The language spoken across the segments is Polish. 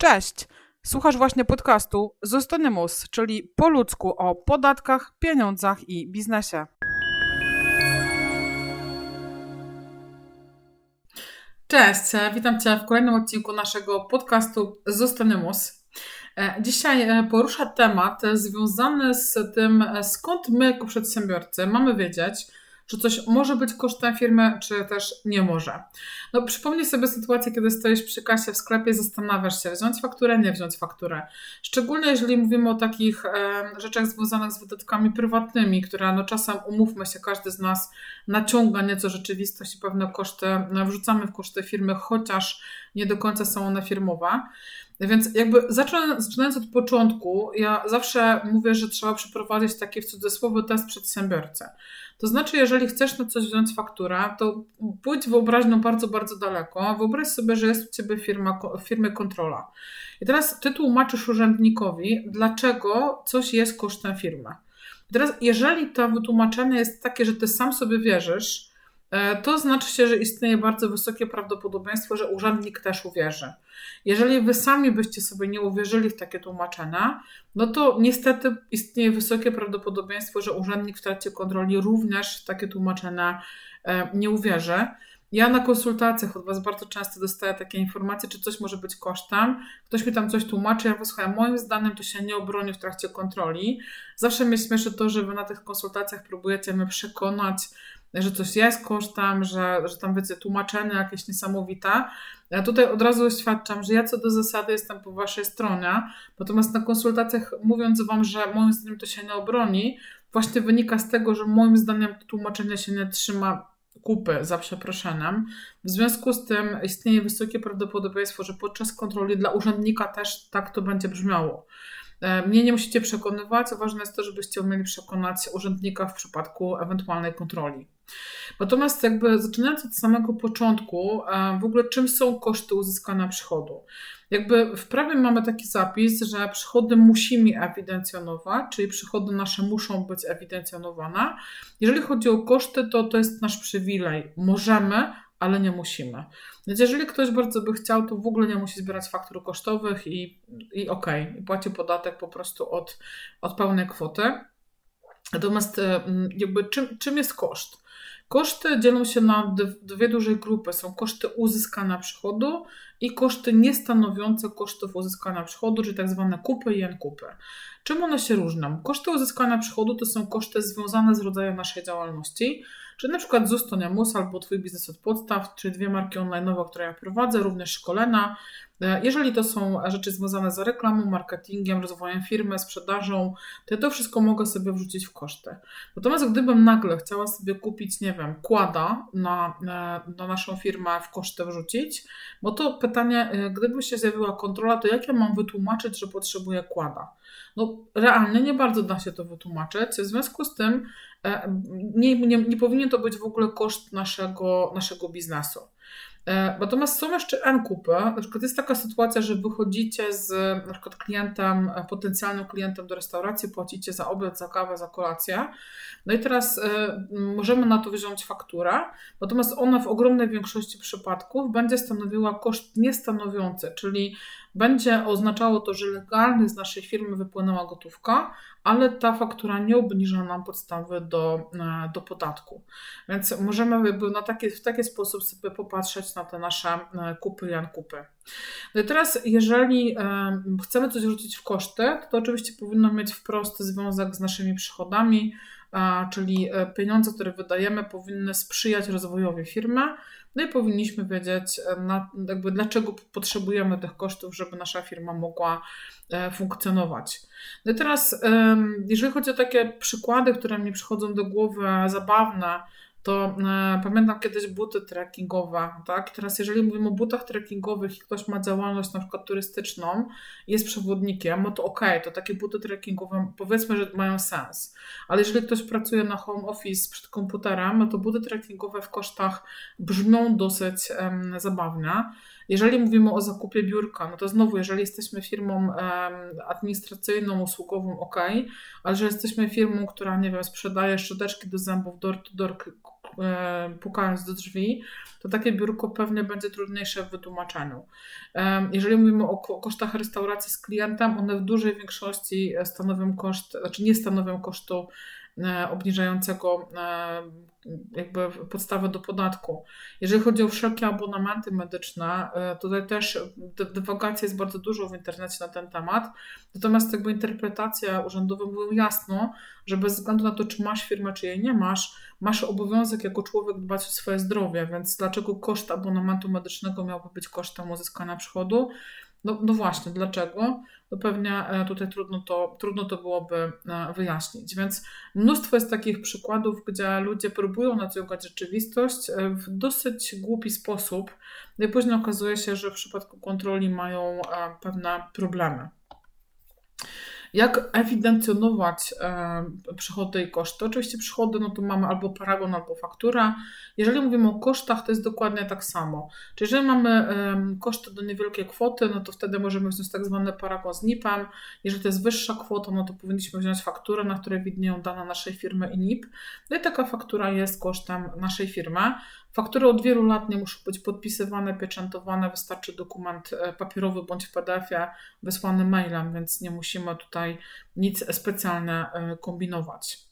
Cześć! Słuchasz właśnie podcastu Zostanymus, czyli po ludzku o podatkach, pieniądzach i biznesie. Cześć, e, witam Cię w kolejnym odcinku naszego podcastu Zostanymus. E, Dzisiaj e, porusza temat związany z tym, skąd my jako przedsiębiorcy mamy wiedzieć, czy coś może być kosztem firmy, czy też nie może. No, przypomnij sobie sytuację, kiedy stoisz przy kasie w sklepie, zastanawiasz się, wziąć fakturę, nie wziąć fakturę. Szczególnie jeżeli mówimy o takich e, rzeczach związanych z wydatkami prywatnymi, które no czasem, umówmy się, każdy z nas naciąga nieco rzeczywistość i pewne koszty no, wrzucamy w koszty firmy, chociaż nie do końca są one firmowe. Więc jakby zaczynając od początku, ja zawsze mówię, że trzeba przeprowadzić taki w cudzysłowie test przedsiębiorcy. To znaczy, jeżeli chcesz na coś wziąć fakturę, to pójdź wyobraźnią bardzo, bardzo daleko. Wyobraź sobie, że jest u Ciebie firma, firmy kontrola. I teraz Ty tłumaczysz urzędnikowi, dlaczego coś jest kosztem firmy. I teraz, jeżeli to wytłumaczenie jest takie, że Ty sam sobie wierzysz, to znaczy się, że istnieje bardzo wysokie prawdopodobieństwo, że urzędnik też uwierzy. Jeżeli wy sami byście sobie nie uwierzyli w takie tłumaczenia, no to niestety istnieje wysokie prawdopodobieństwo, że urzędnik w trakcie kontroli również w takie tłumaczenia e, nie uwierzy. Ja na konsultacjach od Was bardzo często dostaję takie informacje, czy coś może być kosztem. Ktoś mi tam coś tłumaczy, ja wysłucham. Moim zdaniem to się nie obroni w trakcie kontroli. Zawsze mnie śmieszy to, że Wy na tych konsultacjach próbujecie mnie przekonać, że coś jest kosztem, że, że tam wiecie, tłumaczenie jakieś niesamowite. Ja tutaj od razu oświadczam, że ja co do zasady jestem po waszej stronie, natomiast na konsultacjach mówiąc wam, że moim zdaniem to się nie obroni, właśnie wynika z tego, że moim zdaniem tłumaczenie się nie trzyma kupy za przeproszeniem. W związku z tym istnieje wysokie prawdopodobieństwo, że podczas kontroli dla urzędnika też tak to będzie brzmiało. E, mnie nie musicie przekonywać, ważne jest to, żebyście umieli przekonać urzędnika w przypadku ewentualnej kontroli. Natomiast jakby zaczynając od samego początku, e, w ogóle czym są koszty uzyskania przychodu? Jakby w prawie mamy taki zapis, że przychody musimy ewidencjonować, czyli przychody nasze muszą być ewidencjonowane. Jeżeli chodzi o koszty, to to jest nasz przywilej. Możemy, ale nie musimy. Więc jeżeli ktoś bardzo by chciał, to w ogóle nie musi zbierać faktur kosztowych i, i okej, okay, płaci podatek po prostu od, od pełnej kwoty. Natomiast e, jakby czym, czym jest koszt? Koszty dzielą się na dwie duże grupy. Są koszty uzyskania przychodu i koszty niestanowiące kosztów uzyskania przychodu, czyli tak zwane kupy i kupy. Czym one się różnią? Koszty uzyskania przychodu to są koszty związane z rodzajem naszej działalności, czyli na przykład ZUS to Mus albo Twój biznes od podstaw, czy dwie marki online, które ja prowadzę, również szkolenia, E, jeżeli to są rzeczy związane z reklamą, marketingiem, rozwojem firmy, sprzedażą, to ja to wszystko mogę sobie wrzucić w koszty. Natomiast gdybym nagle chciała sobie kupić, nie wiem, kłada na, na naszą firmę w koszty wrzucić, bo to pytanie, e, gdyby się zjawiła kontrola, to jak ja mam wytłumaczyć, że potrzebuję kłada? No, realnie nie bardzo da się to wytłumaczyć. W związku z tym e, nie, nie, nie powinien to być w ogóle koszt naszego, naszego biznesu. E, natomiast są jeszcze N-kupy. Na przykład jest taka sytuacja, że wychodzicie z na przykład klientem, e, potencjalnym klientem do restauracji, płacicie za obiad, za kawę, za kolację. No i teraz y, możemy na to wziąć fakturę, natomiast ona w ogromnej większości przypadków będzie stanowiła koszt niestanowiący, czyli będzie oznaczało to, że legalnie z naszej firmy wypłynęła gotówka, ale ta faktura nie obniża nam podstawy do, e, do podatku. Więc możemy na taki, w taki sposób sobie popatrzeć na te nasze e, kupy i kupy. No i teraz, jeżeli e, chcemy coś wrzucić w koszty, to oczywiście powinno mieć wprost związek z naszymi przychodami, czyli pieniądze, które wydajemy, powinny sprzyjać rozwojowi firmy, no i powinniśmy wiedzieć, e, na, jakby dlaczego potrzebujemy tych kosztów, żeby nasza firma mogła e, funkcjonować. No i teraz, jeżeli chodzi o takie przykłady, które mi przychodzą do głowy, zabawne, to e, pamiętam kiedyś buty trekkingowe, tak? Teraz jeżeli mówimy o butach trekkingowych i ktoś ma działalność na przykład turystyczną, jest przewodnikiem, no to okej, okay, to takie buty trekkingowe powiedzmy, że mają sens. Ale jeżeli ktoś pracuje na home office przed komputerem, no to buty trekkingowe w kosztach brzmią dosyć zabawnie. Jeżeli mówimy o zakupie biurka, no to znowu, jeżeli jesteśmy firmą administracyjną, usługową, ok, ale że jesteśmy firmą, która, nie wiem, sprzedaje szczoteczki do zębów door to door pukając do drzwi, to takie biurko pewnie będzie trudniejsze w wytłumaczeniu. Jeżeli mówimy o kosztach restauracji z klientem, one w dużej większości stanowią koszt, znaczy nie stanowią kosztu E, obniżającego e, jakby podstawę do podatku. Jeżeli chodzi o wszelkie abonamenty medyczne, e, tutaj też dywagacji jest bardzo dużo w internecie na ten temat, natomiast jakby interpretacja urzędowa mówi jasno, że bez względu na to, czy masz firmę, czy jej nie masz, masz obowiązek jako człowiek dbać o swoje zdrowie, więc dlaczego koszt abonamentu medycznego miałby być kosztem uzyskania przychodu? No, no właśnie, dlaczego? No pewnie e, tutaj trudno to, trudno to byłoby e, wyjaśnić. Więc mnóstwo jest takich przykładów, gdzie ludzie próbują naciągać rzeczywistość e, w dosyć głupi sposób, no i później okazuje się, że w przypadku kontroli mają pewne problemy. Jak ewidencjonować e, przychody i koszty? Oczywiście przychody, no to mamy albo paragon, albo faktura. Jeżeli mówimy o kosztach, to jest dokładnie tak samo. Czyli jeżeli mamy koszty do niewielkiej kwoty, no to wtedy możemy wziąć tak zwany paragon z NIP-em. Jeżeli to jest wyższa kwota, no to powinniśmy wziąć fakturę, na której widnieją dane naszej firmy i NIP. No i taka faktura jest kosztem naszej firmy. Faktury od wielu lat nie muszą być podpisywane, pieczętowane, wystarczy dokument e, papierowy bądź w PDF-ie wysłany mailem, więc nie musimy tutaj nic specjalnie e, kombinować.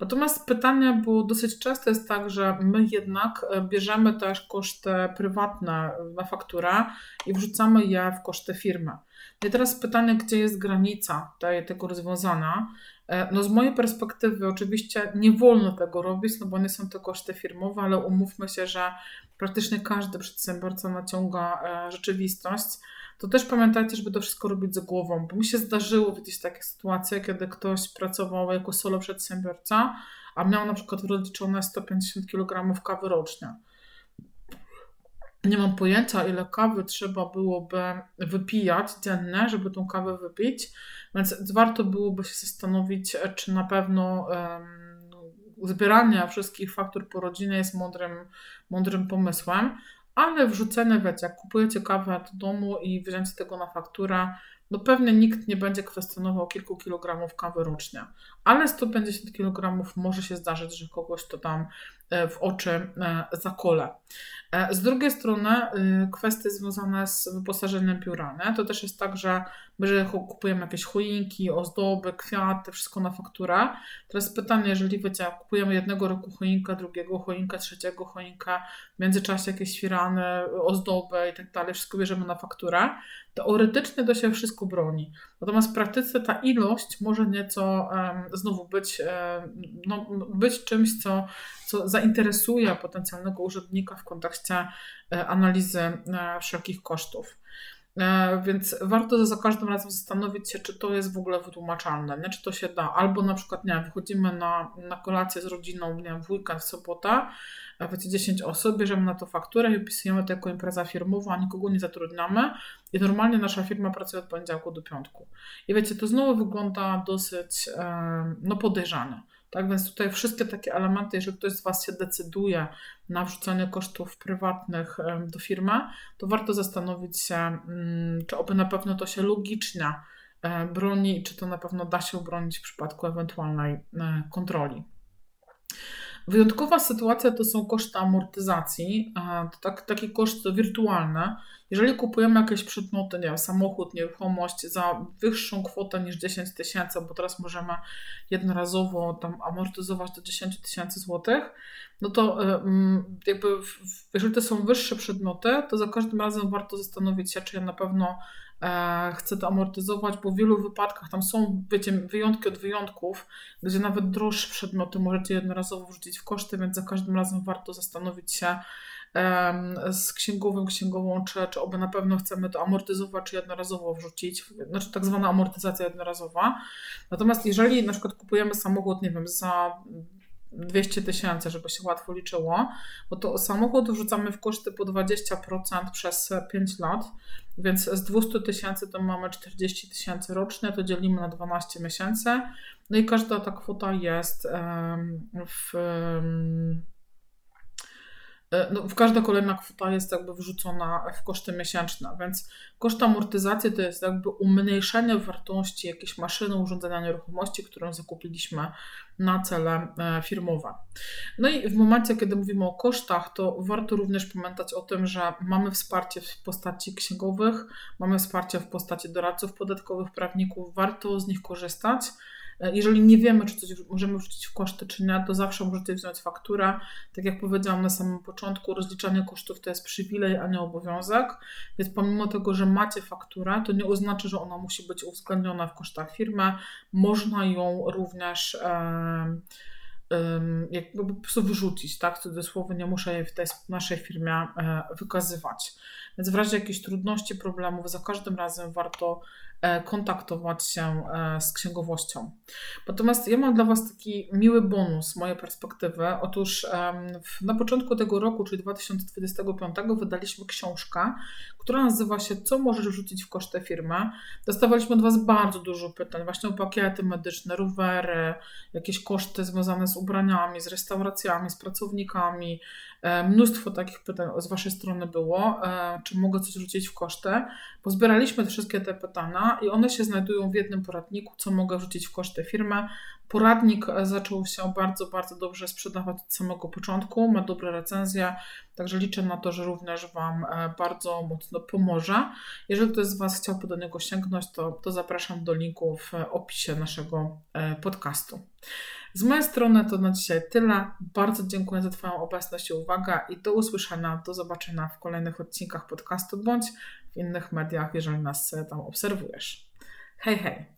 Natomiast pytanie, bo dosyć często jest tak, że my jednak e, bierzemy też koszty prywatne na fakturę i wrzucamy je w koszty firmy. No i teraz pytanie, gdzie jest granica tego rozwiązania? E, no z mojej perspektywy oczywiście nie wolno tego robić, no bo nie są to koszty firmowe, ale umówmy się, że praktycznie każdy przedsiębiorca naciąga e, rzeczywistość. To też pamiętajcie, żeby to wszystko robić za głową, bo mi się zdarzyło widzieć takie sytuacje, kiedy ktoś pracował jako solo przedsiębiorca, a miał na przykład rozliczone 150 kg kawy rocznie. Nie mam pojęcia, ile kawy trzeba byłoby wypijać dziennie, żeby tą kawę wypić, więc warto byłoby się zastanowić, czy na pewno um, wszystkich faktur po rodzinie jest mądrym, mądrym pomysłem, ale wrzucenie, wiecie, jak kupujecie kawę do domu i wzięcie tego na fakturę, no pewnie nikt nie będzie kwestionował kilku kilogramów kawy rocznie, ale 150 kg może się zdarzyć, że kogoś to tam e, w oczy e, zakole. E, z drugiej strony kwestie związane z wyposażeniem biura, nie? to też jest tak, że my że kupujemy jakieś choinki, ozdoby, kwiaty, wszystko na fakturę. Teraz pytanie, jeżeli wiecie, kupujemy jednego roku choinkę, drugiego choinkę, trzeciego choinkę, w międzyczasie jakieś firany, ozdoby i tak dalej, wszystko bierzemy na fakturę, teoretycznie to się wszystko broni. Natomiast w praktyce ta ilość może nieco znowu być, no, być czymś, co, co zainteresuje potencjalnego użytkownika w kontekście e, analizy e, wszelkich kosztów. E, więc warto za każdym razem zastanowić się, czy to jest w ogóle wytłumaczalne, nie? czy to się da. Albo na przykład, nie wychodzimy na, na kolację z rodziną, nie wiem, w weekend, w sobotę, wiecie, 10 osób, bierzemy na to fakturę i opisujemy to jako impreza firmowa, nikogo nie zatrudniamy i normalnie nasza firma pracuje od poniedziałku do piątku. I wiecie, to znowu wygląda dosyć no, podejrzane. Tak więc tutaj wszystkie takie elementy, jeżeli ktoś z Was się decyduje na wrzucenie kosztów prywatnych do firmy, to warto zastanowić się, mm, czy oby na pewno to się logicznie e, broni, czy to na pewno da się obronić w przypadku ewentualnej e, kontroli. Wyjątkowa sytuacja to są koszty amortyzacji. To tak, taki koszt wirtualny. Jeżeli kupujemy jakieś przedmioty, nie wiem, samochód, nieruchomość za wyższą kwotę niż 10 tysięcy, bo teraz możemy jednorazowo tam amortyzować do 10 tysięcy złotych, no to jakby jeżeli to są wyższe przedmioty, to za każdym razem warto zastanowić się, czy ja na pewno E, chce to amortyzować, bo w wielu wypadkach tam są wiecie, wyjątki od wyjątków, gdzie nawet droższe przedmioty możecie jednorazowo wrzucić w koszty, więc za każdym razem warto zastanowić się z księgowym, księgową, czy, czy oby na pewno chcemy to amortyzować, czy jednorazowo wrzucić, znaczy tak zwana amortyzacja jednorazowa. Natomiast jeżeli na przykład kupujemy samochód, nie wiem, za 200 tysięcy, żeby się łatwo liczyło, bo to samochód wrzucamy w koszty po 20% przez 5 lat, więc z 200 tysięcy to mamy 40 tysięcy rocznie, to dzielimy na 12 miesięcy, no i każda ta kwota jest w no, w każda kolejna kwota jest jakby wrzucona w koszty miesięczne, więc koszt amortyzacji to jest jakby umniejszenie wartości jakiejś maszyny, urządzenia nieruchomości, którą zakupiliśmy na cele e, firmowe. No i w momencie, kiedy mówimy o kosztach, to warto również pamiętać o tym, że mamy wsparcie w postaci księgowych, mamy wsparcie w postaci doradców podatkowych, prawników, warto z nich korzystać. E, jeżeli nie wiemy, czy coś możemy wrzucić w koszty, czy nie, to zawsze możecie wziąć fakturę. Tak jak powiedziałam na samym początku, rozliczanie kosztów to jest przywilej, a nie obowiązek. Więc pomimo tego, że macie fakturę, to nie oznacza, że ona musi być uwzględniona w kosztach firmy. Można ją również. E, jakby po prostu wyrzucić, tak? W nie muszę jej w tej naszej firmie e, wykazywać. Więc w razie jakichś trudności, problemów, za każdym razem warto kontaktować się e, z księgowością. Natomiast ja mam dla Was taki miły bonus z mojej perspektywy. Otóż na początku tego roku, czyli 2025, wydaliśmy książkę, która nazywa się Co możesz wrzucić w koszty firmy. Dostawaliśmy od Was bardzo dużo pytań, właśnie o pakiety medyczne, rowery, jakieś koszty związane z ubraniami, z restauracjami, z pracownikami. E, mnóstwo takich pytań z Waszej strony było, czy mogę coś wrzucić w koszty. Pozbieraliśmy wszystkie te pytania i one się znajdują w jednym poradniku, co mogę wrzucić w koszty firmy. Poradnik zaczął się bardzo, bardzo dobrze sprzedawać od samego początku, ma dobre recenzje, także liczę na to, że również Wam e, bardzo mocno pomoże. Jeżeli ktoś z Was chciałby do niego sięgnąć, to, to zapraszam do linku w opisie naszego e, podcastu. Z mojej strony to na dzisiaj tyle. Bardzo dziękuję za Twoją obecność i uwagę i do usłyszenia, do zobaczenia w kolejnych odcinkach podcastu bądź innych mediach, jeżeli nas tam obserwujesz. Hej, hej!